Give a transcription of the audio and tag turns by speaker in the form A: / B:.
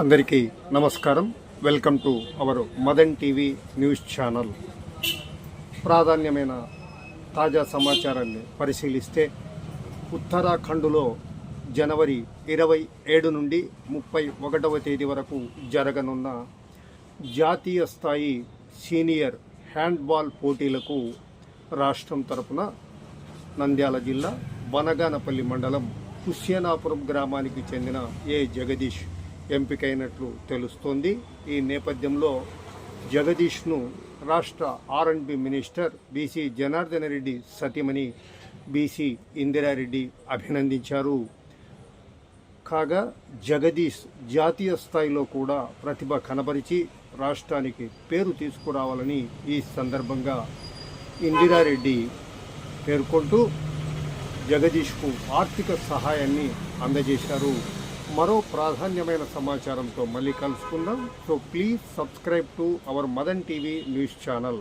A: అందరికీ నమస్కారం. Welcome to our Madan TV news channel. ప్రాధాన్యమైన తాజా సమాచారాన్ని పరిశీలిస్తే ఉత్తరాఖండ్లో జనవరి ఇరవై ఏడు నుండి ముప్పై ఒకటవ తేదీ వరకు జరగనున్న జాతీయ స్థాయి సీనియర్ హ్యాండ్బాల్ పోటీలకు రాష్ట్రం తరపున నంద్యాల జిల్లా బనగానపల్లి మండలం హుస్సేనాపురం గ్రామానికి చెందిన ఏ జగదీష్ ఎంపికైనట్లు తెలుస్తోంది. ఈ నేపథ్యంలో జగదీష్ను రాష్ట్ర are and B minister BC Janardhana Reddy సతీమణి బీసీ ఇందిరారెడ్డి అభినందించారు. కాగా జగదీష్ జాతీయ స్థాయిలో కూడా ప్రతిభ కనబరిచి రాష్ట్రానికి పేరు తీసుకురావాలని ఈ సందర్భంగా ఇందిరారెడ్డి పేర్కొంటూ జగదీష్కు ఆర్థిక సహాయాన్ని అందజేశారు. మరో ప్రాధాన్యమైన సమాచారంతో మళ్ళీ కలుసుకుందాం. So please subscribe to our Madan TV news channel